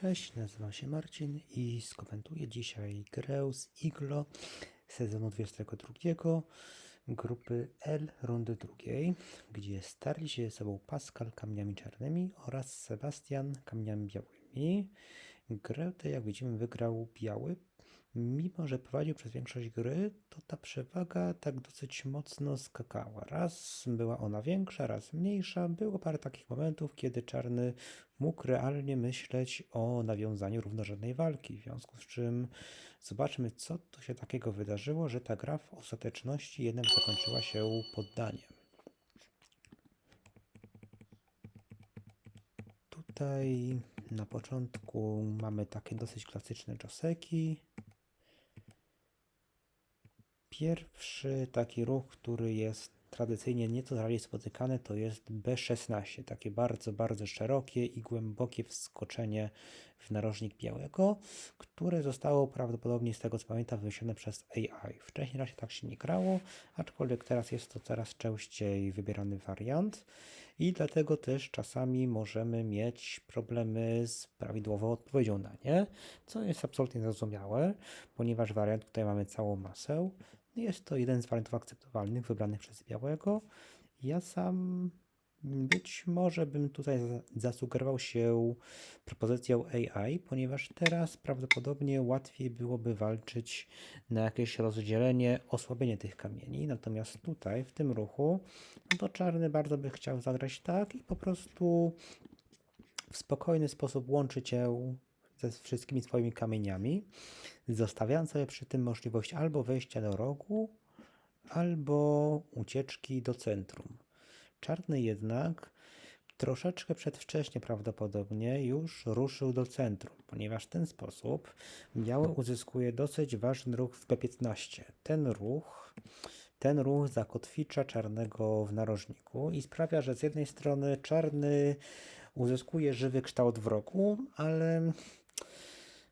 Cześć, nazywam się Marcin i skomentuję dzisiaj grę z Iglo sezonu 22 grupy L rundy drugiej, gdzie starli się ze sobą Pascal kamieniami czarnymi oraz Sebastian kamieniami białymi. Grę tę, jak widzimy, wygrał biały. Mimo, że prowadził przez większość gry, to ta przewaga tak dosyć mocno skakała. Raz była ona większa, raz mniejsza. Było parę takich momentów, kiedy czarny mógł realnie myśleć o nawiązaniu równorzędnej walki. W związku z czym zobaczmy, co tu się takiego wydarzyło, że ta gra w ostateczności jednak zakończyła się poddaniem. Tutaj na początku mamy takie dosyć klasyczne czoseki. Pierwszy taki ruch, który jest tradycyjnie nieco rzadziej spotykany, to jest B16. Takie bardzo, bardzo szerokie i głębokie wskoczenie w narożnik białego, które zostało prawdopodobnie, z tego co pamiętam, wymyślone przez AI. Wcześniej raczej tak się nie grało, aczkolwiek teraz jest to coraz częściej wybierany wariant i dlatego też czasami możemy mieć problemy z prawidłową odpowiedzią na nie, co jest absolutnie zrozumiałe, ponieważ wariant tutaj mamy całą masę. Jest to jeden z wariantów akceptowalnych wybranych przez białego. Ja sam być może bym tutaj za- zasugerował się propozycją AI, ponieważ teraz prawdopodobnie łatwiej byłoby walczyć na jakieś rozdzielenie, osłabienie tych kamieni. Natomiast tutaj, w tym ruchu, no to czarny bardzo by chciał zagrać tak i po prostu w spokojny sposób łączyć ją ze wszystkimi swoimi kamieniami, zostawiając sobie przy tym możliwość albo wejścia do rogu, albo ucieczki do centrum. Czarny jednak troszeczkę przedwcześnie prawdopodobnie już ruszył do centrum, ponieważ w ten sposób biały uzyskuje dosyć ważny ruch w P15. Ten ruch, ten ruch zakotwicza czarnego w narożniku i sprawia, że z jednej strony czarny uzyskuje żywy kształt w rogu, ale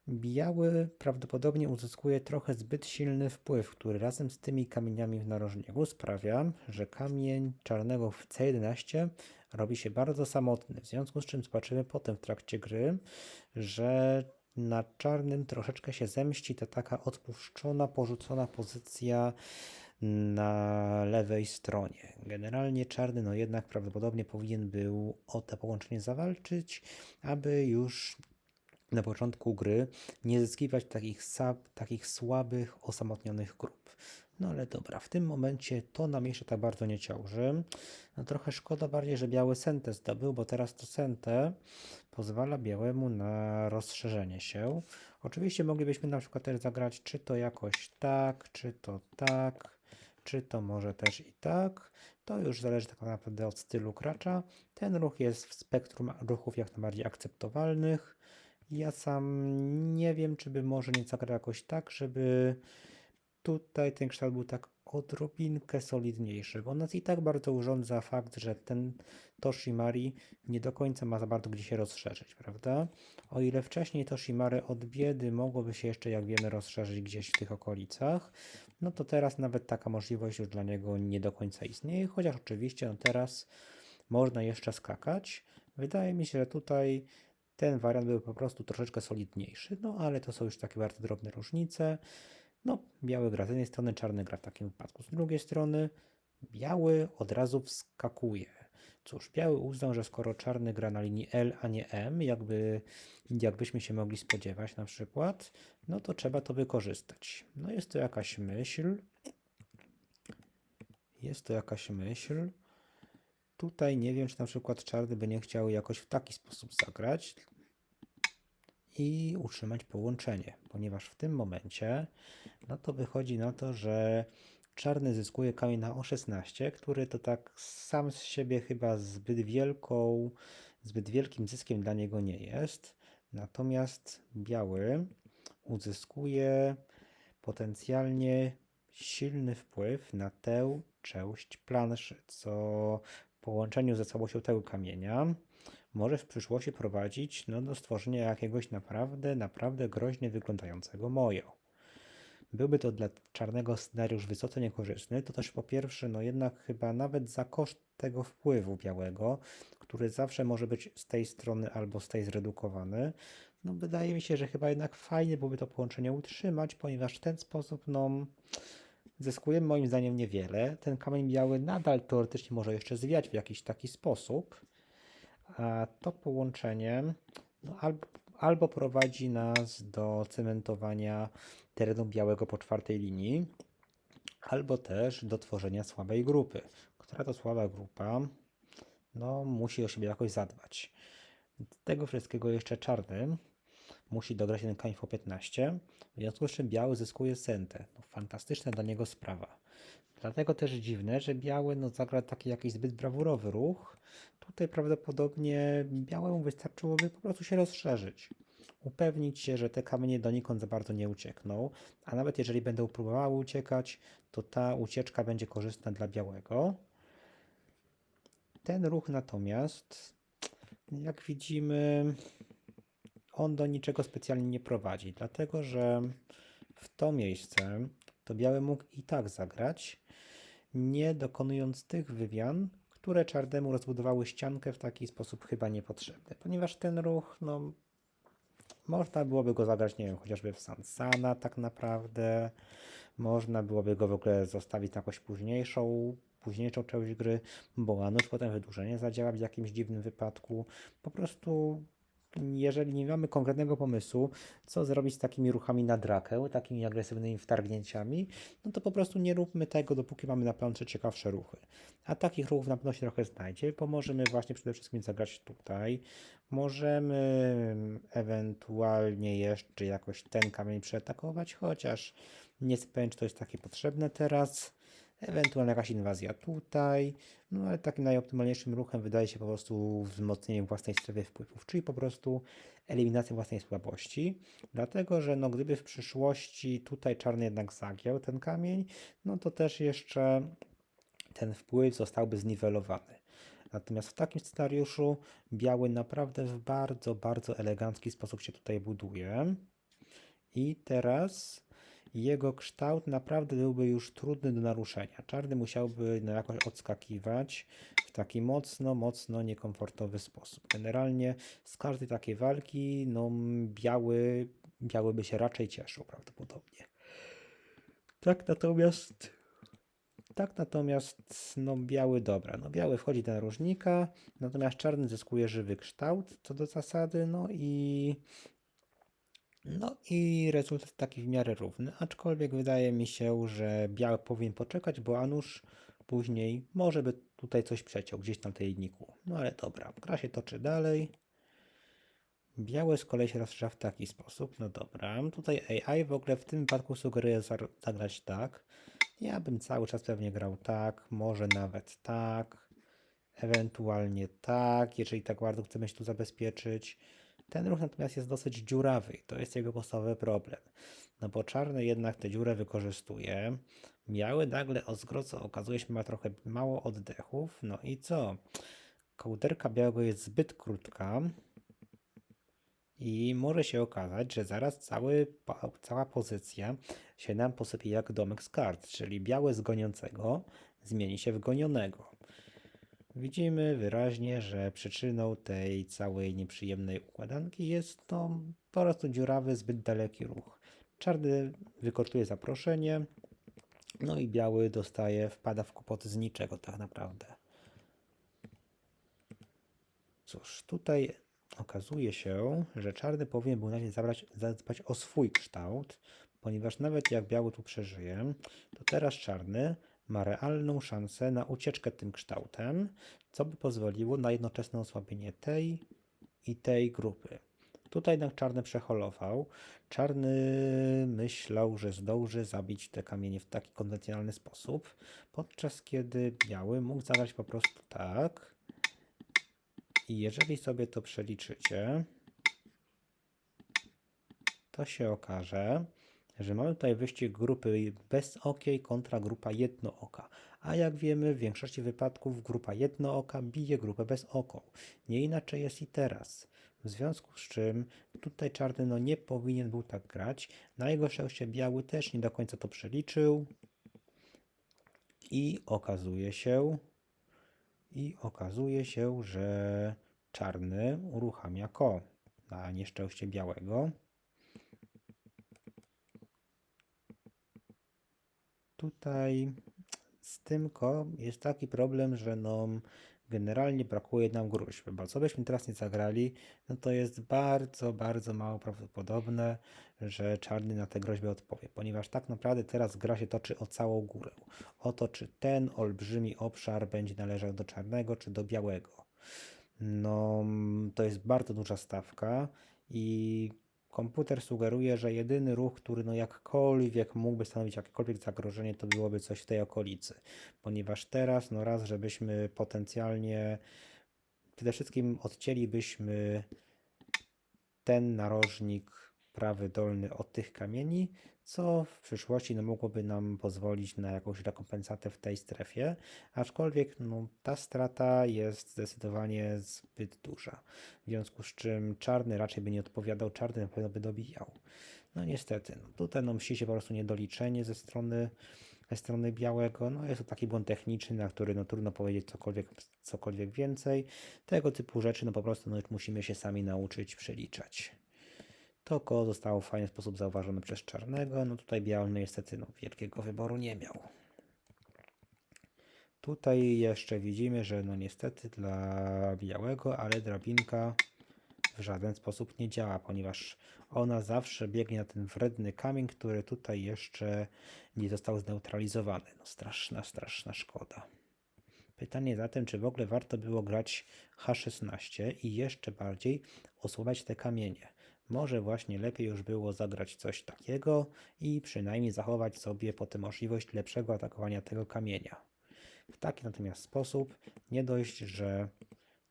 Biały prawdopodobnie uzyskuje trochę zbyt silny wpływ, który razem z tymi kamieniami w narożniku sprawia, że kamień czarnego w C11 robi się bardzo samotny. W związku z czym zobaczymy potem w trakcie gry, że na czarnym troszeczkę się zemści ta taka odpuszczona, porzucona pozycja na lewej stronie. Generalnie czarny no jednak prawdopodobnie powinien był o to połączenie zawalczyć, aby już na początku gry nie zyskiwać takich, sab, takich słabych, osamotnionych grup. No ale dobra, w tym momencie to nam jeszcze tak bardzo nie ciąży. No trochę szkoda bardziej, że biały sentę zdobył, bo teraz to sentę pozwala białemu na rozszerzenie się. Oczywiście moglibyśmy na przykład też zagrać czy to jakoś tak, czy to tak, czy to może też i tak. To już zależy tak naprawdę od stylu gracza. Ten ruch jest w spektrum ruchów jak najbardziej akceptowalnych. Ja sam nie wiem, czy by może nie zagrał jakoś tak, żeby tutaj ten kształt był tak odrobinkę solidniejszy, bo nas i tak bardzo urządza fakt, że ten Toshimari nie do końca ma za bardzo gdzie się rozszerzyć, prawda? O ile wcześniej Toshimary od biedy mogłoby się jeszcze, jak wiemy, rozszerzyć gdzieś w tych okolicach, no to teraz nawet taka możliwość już dla niego nie do końca istnieje, chociaż oczywiście no teraz można jeszcze skakać. Wydaje mi się, że tutaj ten wariant był po prostu troszeczkę solidniejszy, no ale to są już takie bardzo drobne różnice. No, biały gra z jednej strony, czarny gra w takim wypadku z drugiej strony. Biały od razu wskakuje. Cóż, biały uznał, że skoro czarny gra na linii L, a nie M, jakby, jakbyśmy się mogli spodziewać na przykład, no to trzeba to wykorzystać. No jest to jakaś myśl. Jest to jakaś myśl. Tutaj nie wiem, czy na przykład czarny by nie chciał jakoś w taki sposób zagrać i utrzymać połączenie, ponieważ w tym momencie no to wychodzi na to, że czarny zyskuje kamień na O16, który to tak sam z siebie chyba zbyt wielką, zbyt wielkim zyskiem dla niego nie jest. Natomiast biały uzyskuje potencjalnie silny wpływ na tę część planszy, co połączeniu ze całością tego kamienia może w przyszłości prowadzić no, do stworzenia jakiegoś naprawdę, naprawdę groźnie wyglądającego mojo. Byłby to dla czarnego scenariusz wysoce niekorzystny, to też po pierwsze, no jednak chyba nawet za koszt tego wpływu białego, który zawsze może być z tej strony albo z tej zredukowany. No wydaje mi się, że chyba jednak fajnie byłoby to połączenie utrzymać, ponieważ w ten sposób no zyskujemy moim zdaniem niewiele. Ten kamień biały nadal teoretycznie może jeszcze zwiać w jakiś taki sposób, a to połączenie no, albo, albo prowadzi nas do cementowania terenu białego po czwartej linii, albo też do tworzenia słabej grupy, która to słaba grupa no, musi o siebie jakoś zadbać. Do tego wszystkiego jeszcze czarny musi dograć ten kamień po 15, w związku z czym biały zyskuje sentę. No, fantastyczna dla niego sprawa. Dlatego też dziwne, że biały no, zagra taki jakiś zbyt brawurowy ruch. Tutaj prawdopodobnie białemu wystarczyłoby po prostu się rozszerzyć. Upewnić się, że te kamienie donikąd za bardzo nie uciekną, a nawet jeżeli będą próbowały uciekać, to ta ucieczka będzie korzystna dla białego. Ten ruch natomiast, jak widzimy, on do niczego specjalnie nie prowadzi, dlatego że w to miejsce to biały mógł i tak zagrać, nie dokonując tych wymian, które czarnemu rozbudowały ściankę w taki sposób chyba niepotrzebny, ponieważ ten ruch, no, można byłoby go zagrać, nie wiem, chociażby w Sansana tak naprawdę, można byłoby go w ogóle zostawić na jakąś późniejszą, późniejszą część gry, bo a nuż potem wydłużenie zadziała w jakimś dziwnym wypadku. Po prostu jeżeli nie mamy konkretnego pomysłu, co zrobić z takimi ruchami na drakę, takimi agresywnymi wtargnięciami, no to po prostu nie róbmy tego, dopóki mamy na planszy ciekawsze ruchy. A takich ruchów na pewno się trochę znajdzie, bo możemy właśnie przede wszystkim zagrać tutaj. Możemy ewentualnie jeszcze jakoś ten kamień przeatakować, chociaż nie wiem, czy to jest takie potrzebne teraz. Ewentualnie jakaś inwazja tutaj, no ale takim najoptymalniejszym ruchem wydaje się po prostu wzmocnienie własnej strefy wpływów, czyli po prostu eliminacja własnej słabości, dlatego że no gdyby w przyszłości tutaj czarny jednak zagiął ten kamień, no to też jeszcze ten wpływ zostałby zniwelowany. Natomiast w takim scenariuszu biały naprawdę w bardzo, bardzo elegancki sposób się tutaj buduje. I teraz jego kształt naprawdę byłby już trudny do naruszenia. Czarny musiałby no, jakoś odskakiwać w taki mocno, mocno niekomfortowy sposób. Generalnie z każdej takiej walki no, biały, biały by się raczej cieszył prawdopodobnie. Tak natomiast tak natomiast no biały dobra, no biały wchodzi do narożnika, natomiast czarny zyskuje żywy kształt co do zasady, no i no i rezultat taki w miarę równy, aczkolwiek wydaje mi się, że biały powinien poczekać, bo Anusz później może by tutaj coś przeciął gdzieś tam tej. No ale dobra, gra się toczy dalej. Białe z kolei się rozszerza w taki sposób. No dobra, tutaj AI w ogóle w tym wypadku sugeruje zagrać tak. Ja bym cały czas pewnie grał tak, może nawet tak, ewentualnie tak, jeżeli tak bardzo chcemy się tu zabezpieczyć. Ten ruch natomiast jest dosyć dziurawy i to jest jego podstawowy problem. No bo czarny jednak tę dziurę wykorzystuje. Biały nagle o zgrozo okazuje się ma trochę mało oddechów. No i co? Kołderka białego jest zbyt krótka. I może się okazać, że zaraz cały, cała pozycja się nam posypie jak domek z kart, czyli białe z goniącego zmieni się w gonionego. Widzimy wyraźnie, że przyczyną tej całej nieprzyjemnej układanki jest to po prostu dziurawy, zbyt daleki ruch. Czarny wykorzystuje zaproszenie, no i biały dostaje, wpada w kłopoty z niczego tak naprawdę. Cóż, tutaj okazuje się, że czarny powinien był najpierw zabrać, zadbać o swój kształt, ponieważ nawet jak biały tu przeżyje, to teraz czarny ma realną szansę na ucieczkę tym kształtem, co by pozwoliło na jednoczesne osłabienie tej i tej grupy. Tutaj jednak czarny przeholował. Czarny myślał, że zdąży zabić te kamienie w taki konwencjonalny sposób, podczas kiedy biały mógł zagrać po prostu tak. I jeżeli sobie to przeliczycie, to się okaże, że mamy tutaj wyścig grupy bezokiej kontra grupa jednooka. A jak wiemy, w większości wypadków grupa jednooka bije grupę bezoką. Nie inaczej jest i teraz. W związku z czym tutaj czarny no nie powinien był tak grać. Na jego szczęście biały też nie do końca to przeliczył. I okazuje się, I okazuje się, że czarny uruchamia ko na nieszczęście białego. Tutaj z tym ko jest taki problem, że no generalnie brakuje nam gruźby, bo co byśmy teraz nie zagrali, no to jest bardzo, bardzo mało prawdopodobne, że czarny na tę groźbę odpowie, ponieważ tak naprawdę teraz gra się toczy o całą górę. O to, czy ten olbrzymi obszar będzie należał do czarnego, czy do białego. No, to jest bardzo duża stawka i komputer sugeruje, że jedyny ruch, który no jakkolwiek mógłby stanowić jakiekolwiek zagrożenie, to byłoby coś w tej okolicy. Ponieważ teraz, no raz, żebyśmy potencjalnie przede wszystkim odcięlibyśmy ten narożnik prawy dolny od tych kamieni, co w przyszłości no, mogłoby nam pozwolić na jakąś rekompensatę w tej strefie, aczkolwiek no, ta strata jest zdecydowanie zbyt duża, w związku z czym czarny raczej by nie odpowiadał, czarny na pewno by dobijał. No niestety, no, tutaj no, mści się po prostu niedoliczenie ze strony ze strony białego. No jest to taki błąd techniczny, na który no, trudno powiedzieć cokolwiek, cokolwiek więcej. Tego typu rzeczy no po prostu no, musimy się sami nauczyć przeliczać. To koło zostało w fajny sposób zauważone przez czarnego. No tutaj biały niestety no, wielkiego wyboru nie miał. Tutaj jeszcze widzimy, że no niestety dla białego, ale drabinka w żaden sposób nie działa, ponieważ ona zawsze biegnie na ten wredny kamień, który tutaj jeszcze nie został zneutralizowany. No straszna, straszna szkoda. Pytanie zatem, czy w ogóle warto było grać H16 i jeszcze bardziej osłabiać te kamienie. Może właśnie lepiej już było zagrać coś takiego i przynajmniej zachować sobie potem możliwość lepszego atakowania tego kamienia. W taki natomiast sposób nie dość, że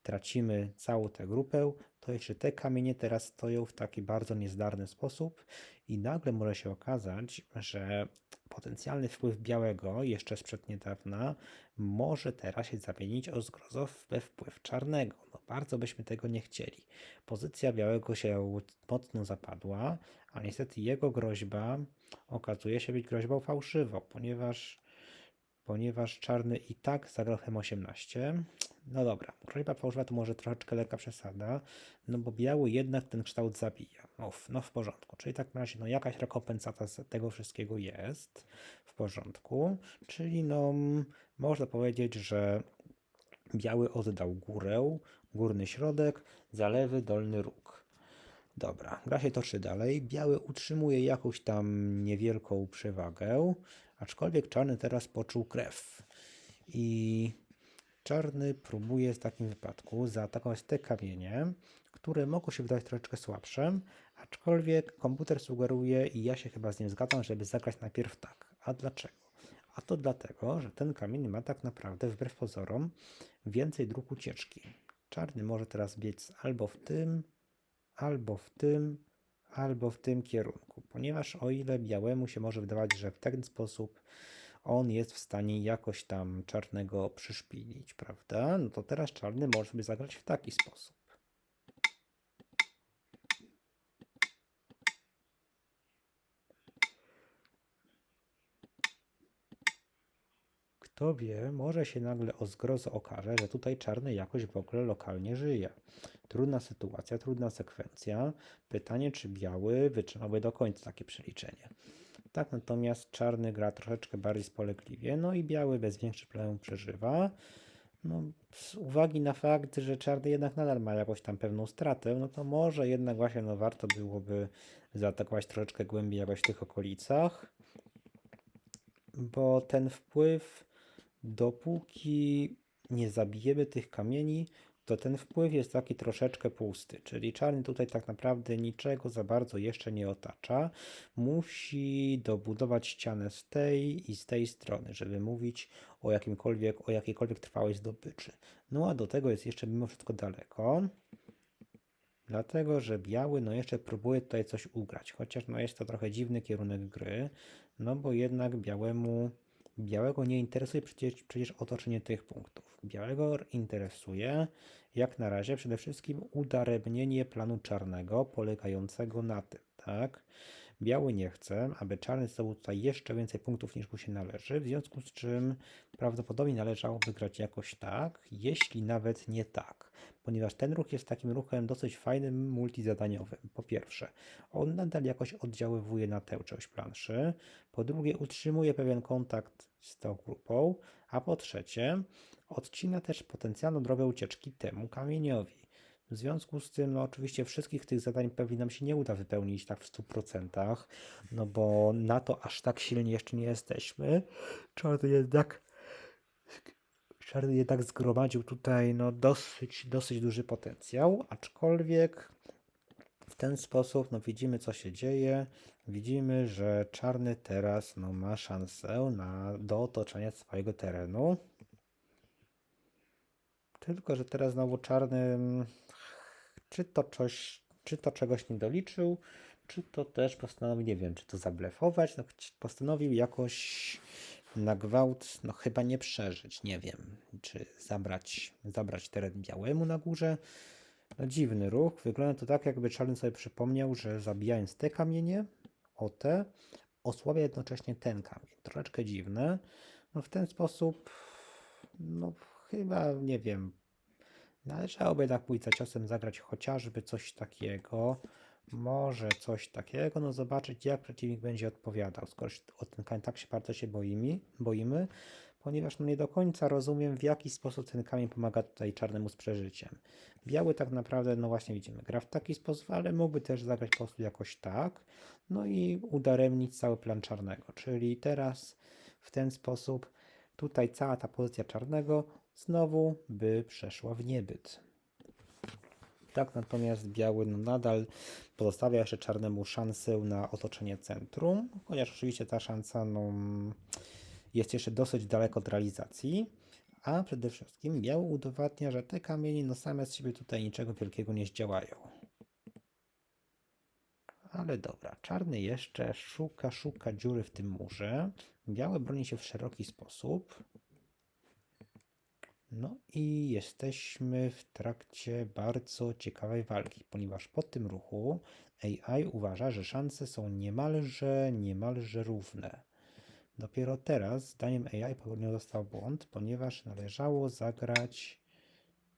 tracimy całą tę grupę, to jeszcze te kamienie teraz stoją w taki bardzo niezdarny sposób i nagle może się okazać, że potencjalny wpływ białego jeszcze sprzed niedawna może teraz się zamienić o zgrozo we wpływ czarnego. No bardzo byśmy tego nie chcieli. Pozycja białego się mocno zapadła, a niestety jego groźba okazuje się być groźbą fałszywą, ponieważ ponieważ czarny i tak zagrał M18. No dobra, groźba fałszywa to może troszeczkę lekka przesada, no bo biały jednak ten kształt zabija. W- no w porządku, czyli tak na razie no jakaś rekompensata z tego wszystkiego jest w porządku, czyli no można powiedzieć, że biały oddał górę, górny środek, zalewy, dolny róg. Dobra, gra się toczy dalej. Biały utrzymuje jakąś tam niewielką przewagę, aczkolwiek czarny teraz poczuł krew. I czarny próbuje w takim wypadku zaatakować te kamienie, które mogą się wydawać troszeczkę słabsze, aczkolwiek komputer sugeruje i ja się chyba z nim zgadzam, żeby zagrać najpierw tak. A dlaczego? A to dlatego, że ten kamień ma tak naprawdę wbrew pozorom więcej dróg ucieczki. Czarny może teraz biec albo w tym, albo w tym, albo w tym kierunku, ponieważ o ile białemu się może wydawać, że w ten sposób on jest w stanie jakoś tam czarnego przyszpilić, prawda? No to teraz czarny może sobie zagrać w taki sposób. Kto wie, może się nagle o zgrozo okaże, że tutaj czarny jakoś w ogóle lokalnie żyje. Trudna sytuacja, trudna sekwencja. Pytanie, czy biały wytrzymałby do końca takie przeliczenie. Tak, natomiast czarny gra troszeczkę bardziej spolegliwie, no i biały bez większych problemów przeżywa. No, z uwagi na fakt, że czarny jednak nadal ma jakąś tam pewną stratę, no to może jednak właśnie no, warto byłoby zaatakować troszeczkę głębiej jakoś w tych okolicach, bo ten wpływ, dopóki nie zabijemy tych kamieni, to ten wpływ jest taki troszeczkę pusty, czyli czarny tutaj tak naprawdę niczego za bardzo jeszcze nie otacza. Musi dobudować ścianę z tej i z tej strony, żeby mówić o jakimkolwiek, o jakiejkolwiek trwałej zdobyczy. No a do tego jest jeszcze mimo wszystko daleko. Dlatego, że biały no jeszcze próbuje tutaj coś ugrać, chociaż no jest to trochę dziwny kierunek gry, no bo jednak białemu Białego nie interesuje przecież, przecież otoczenie tych punktów. Białego interesuje jak na razie przede wszystkim udaremnienie planu czarnego polegającego na tym, tak? Biały nie chce, aby czarny zdobył tutaj jeszcze więcej punktów niż mu się należy, w związku z czym prawdopodobnie należało wygrać jakoś tak, jeśli nawet nie tak, ponieważ ten ruch jest takim ruchem dosyć fajnym, multizadaniowym. Po pierwsze, on nadal jakoś oddziaływuje na tę część planszy, po drugie, utrzymuje pewien kontakt z tą grupą, a po trzecie, odcina też potencjalną drogę ucieczki temu kamieniowi. W związku z tym, no oczywiście wszystkich tych zadań pewnie nam się nie uda wypełnić tak w 100%, no bo na to aż tak silnie jeszcze nie jesteśmy. Czarny jednak, czarny jednak zgromadził tutaj no dosyć, dosyć duży potencjał, aczkolwiek w ten sposób no widzimy co się dzieje. Widzimy, że czarny teraz no, ma szansę na, do otoczenia swojego terenu. Tylko, że teraz znowu czarny czy to coś, czy to czegoś nie doliczył, czy to też postanowił, nie wiem, czy to zablefować, no postanowił jakoś na gwałt, no chyba nie przeżyć, nie wiem, czy zabrać, zabrać teren białemu na górze. No dziwny ruch, wygląda to tak, jakby czarny sobie przypomniał, że zabijając te kamienie, o te, osłabia jednocześnie ten kamień. Troszeczkę dziwne. No w ten sposób, no chyba, nie wiem, Należałoby jednak pójść za ciosem, zagrać chociażby coś takiego. Może coś takiego, no zobaczyć jak przeciwnik będzie odpowiadał, skoro o ten kamień tak się bardzo się boimy, boimy, ponieważ no nie do końca rozumiem w jaki sposób ten kamień pomaga tutaj czarnemu z przeżyciem. Biały tak naprawdę, no właśnie widzimy, gra w taki sposób, ale mógłby też zagrać po prostu jakoś tak, no i udaremnić cały plan czarnego, czyli teraz w ten sposób tutaj cała ta pozycja czarnego znowu by przeszła w niebyt. Tak natomiast biały no, nadal pozostawia jeszcze czarnemu szansę na otoczenie centrum, chociaż oczywiście ta szansa no, jest jeszcze dosyć daleko od realizacji. A przede wszystkim biały udowadnia, że te kamienie no same z siebie tutaj niczego wielkiego nie zdziałają. Ale dobra, czarny jeszcze szuka, szuka dziury w tym murze. Biały broni się w szeroki sposób. No i jesteśmy w trakcie bardzo ciekawej walki, ponieważ po tym ruchu AI uważa, że szanse są niemalże, niemalże równe. Dopiero teraz, zdaniem AI, popełniony został błąd, ponieważ należało zagrać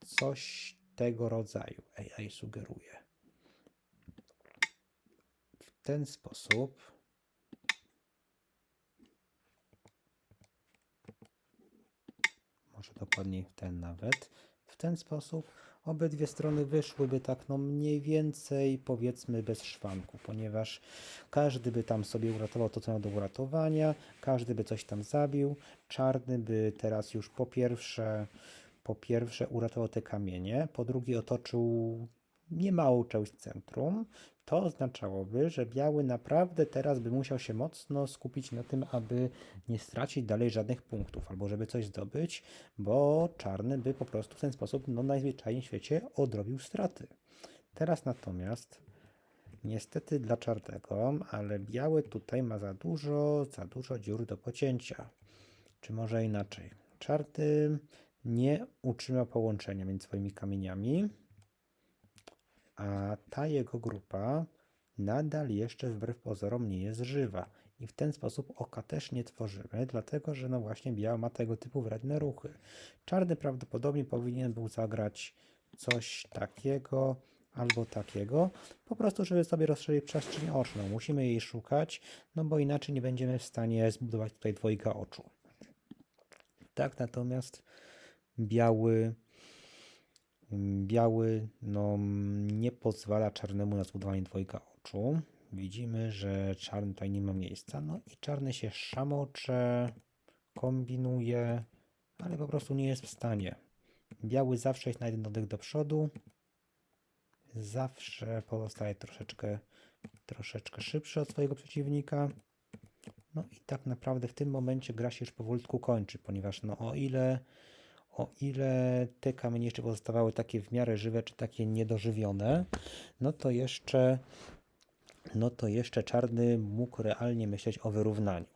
coś tego rodzaju. AI sugeruje. W ten sposób może dokładniej w ten nawet. W ten sposób obydwie strony wyszłyby tak no mniej więcej powiedzmy bez szwanku, ponieważ każdy by tam sobie uratował to, co miał do uratowania, każdy by coś tam zabił, czarny by teraz już po pierwsze po pierwsze uratował te kamienie, po drugie otoczył niemałą część centrum, to oznaczałoby, że biały naprawdę teraz by musiał się mocno skupić na tym, aby nie stracić dalej żadnych punktów, albo żeby coś zdobyć, bo czarny by po prostu w ten sposób no, najzwyczajniej w świecie odrobił straty. Teraz natomiast niestety dla czarnego, ale biały tutaj ma za dużo, za dużo dziur do pocięcia. Czy może inaczej? Czarny nie utrzymał połączenia między swoimi kamieniami, a ta jego grupa nadal jeszcze wbrew pozorom nie jest żywa. I w ten sposób oka też nie tworzymy, dlatego że no właśnie biały ma tego typu wredne ruchy. Czarny prawdopodobnie powinien był zagrać coś takiego albo takiego, po prostu żeby sobie rozszerzyć przestrzeń oczną. Musimy jej szukać, no bo inaczej nie będziemy w stanie zbudować tutaj dwojga oczu. Tak, natomiast biały Biały no, nie pozwala czarnemu na zbudowanie dwojga oczu. Widzimy, że czarny tutaj nie ma miejsca. No i czarny się szamocze, kombinuje, ale po prostu nie jest w stanie. Biały zawsze jest na jeden oddech do przodu. Zawsze pozostaje troszeczkę, troszeczkę szybszy od swojego przeciwnika. No i tak naprawdę w tym momencie gra się już powolutku kończy, ponieważ no o ile o ile te kamienie jeszcze pozostawały takie w miarę żywe, czy takie niedożywione, no to jeszcze, no to jeszcze czarny mógł realnie myśleć o wyrównaniu.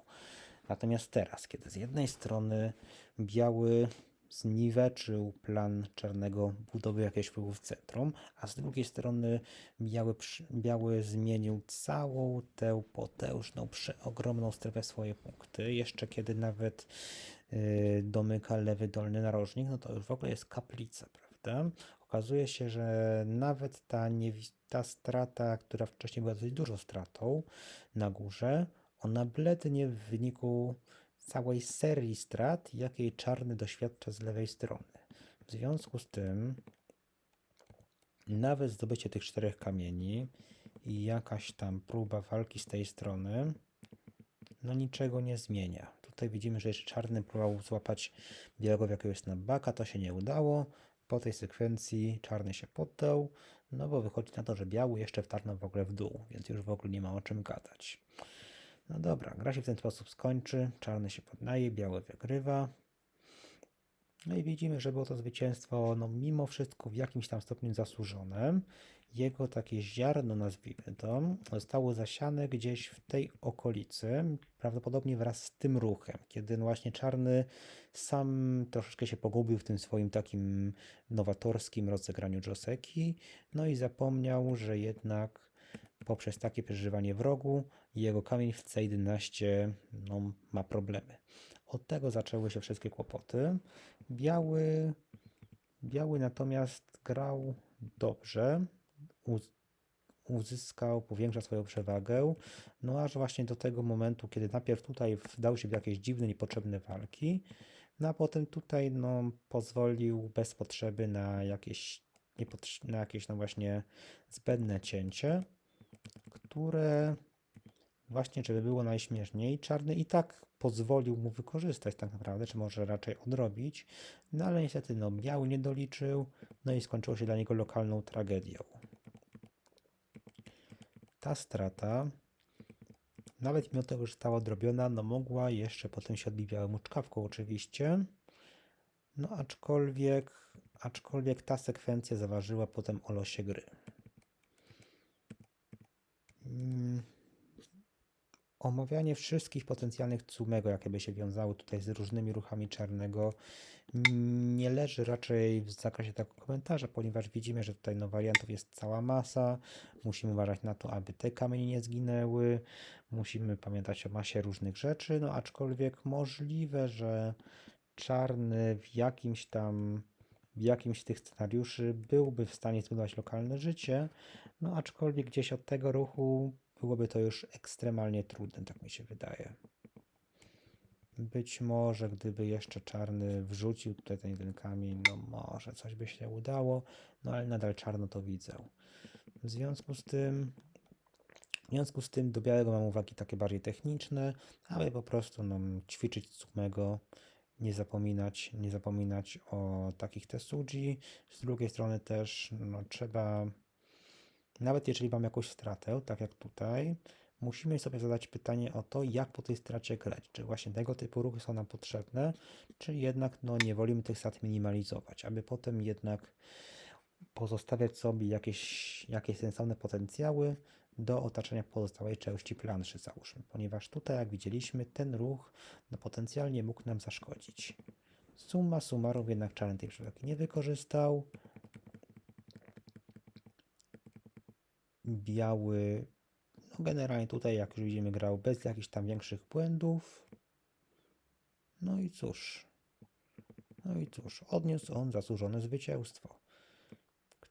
Natomiast teraz, kiedy z jednej strony biały zniweczył plan czarnego budowy jakiegoś wpływu w centrum, a z drugiej strony biały, biały zmienił całą tę potężną, przeogromną strefę swoje punkty. Jeszcze kiedy nawet domyka lewy dolny narożnik, no to już w ogóle jest kaplica, prawda? Okazuje się, że nawet ta, niewi- ta strata, która wcześniej była dosyć dużą stratą na górze, ona blednie w wyniku całej serii strat, jakiej czarny doświadcza z lewej strony. W związku z tym, nawet zdobycie tych czterech kamieni i jakaś tam próba walki z tej strony, no niczego nie zmienia. Tutaj widzimy, że jeszcze czarny próbował złapać białego w jakiegoś snapbacka, to się nie udało. Po tej sekwencji czarny się poddał, no bo wychodzi na to, że biały jeszcze wtarnął w ogóle w dół, więc już w ogóle nie ma o czym gadać. No dobra, gra się w ten sposób skończy, czarny się poddaje, biały wygrywa. No i widzimy, że było to zwycięstwo, no mimo wszystko w jakimś tam stopniu zasłużone. Jego takie ziarno, nazwijmy to, zostało zasiane gdzieś w tej okolicy, prawdopodobnie wraz z tym ruchem, kiedy no właśnie czarny sam troszeczkę się pogubił w tym swoim takim nowatorskim rozegraniu Joseki, no i zapomniał, że jednak poprzez takie przeżywanie wrogu jego kamień w C11 no, ma problemy. Od tego zaczęły się wszystkie kłopoty. Biały, biały natomiast grał dobrze, uzyskał, powiększa swoją przewagę, no aż właśnie do tego momentu, kiedy najpierw tutaj wdał się w jakieś dziwne, niepotrzebne walki, no a potem tutaj no, pozwolił bez potrzeby na jakieś, na jakieś no właśnie zbędne cięcie, które właśnie, żeby było najśmieszniej, Czarny i tak pozwolił mu wykorzystać tak naprawdę, czy może raczej odrobić, no ale niestety no, Biały nie doliczył, no i skończyło się dla niego lokalną tragedią. Ta strata, nawet mimo tego, że została odrobiona, no mogła jeszcze potem się odbić białemu czkawką oczywiście, no aczkolwiek, aczkolwiek ta sekwencja zaważyła potem o losie gry. Omawianie wszystkich potencjalnych Tsumego, jakie by się wiązały tutaj z różnymi ruchami czarnego, nie leży raczej w zakresie tego komentarza, ponieważ widzimy, że tutaj no, wariantów jest cała masa. Musimy uważać na to, aby te kamienie nie zginęły. Musimy pamiętać o masie różnych rzeczy, no aczkolwiek możliwe, że czarny w jakimś tam w jakimś z tych scenariuszy byłby w stanie zbudować lokalne życie, no aczkolwiek gdzieś od tego ruchu byłoby to już ekstremalnie trudne, tak mi się wydaje. Być może gdyby jeszcze czarny wrzucił tutaj ten jeden kamień, no może coś by się udało, no ale nadal czarno to widzę. W związku z tym, w związku z tym do białego mam uwagi takie bardziej techniczne, aby po prostu no, ćwiczyć Tsumego, nie zapominać, nie zapominać o takich tesuji. Z drugiej strony też no, trzeba, nawet jeżeli mam jakąś stratę, tak jak tutaj, musimy sobie zadać pytanie o to, jak po tej stracie grać. Czy właśnie tego typu ruchy są nam potrzebne, czy jednak no, nie wolimy tych strat minimalizować, aby potem jednak pozostawiać sobie jakieś, jakieś sensowne potencjały do otaczania pozostałej części planszy, załóżmy, ponieważ tutaj, jak widzieliśmy, ten ruch no, potencjalnie mógł nam zaszkodzić. Summa summarum jednak czarny tej przewagi nie wykorzystał. Biały, no generalnie tutaj, jak już widzimy, grał bez jakichś tam większych błędów. No i cóż, no i cóż, odniósł on zasłużone zwycięstwo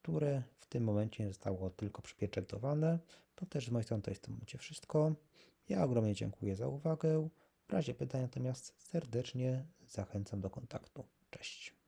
które w tym momencie zostało tylko przypieczętowane. To też z mojej strony to jest w tym momencie wszystko. Ja ogromnie dziękuję za uwagę. W razie pytań natomiast serdecznie zachęcam do kontaktu. Cześć.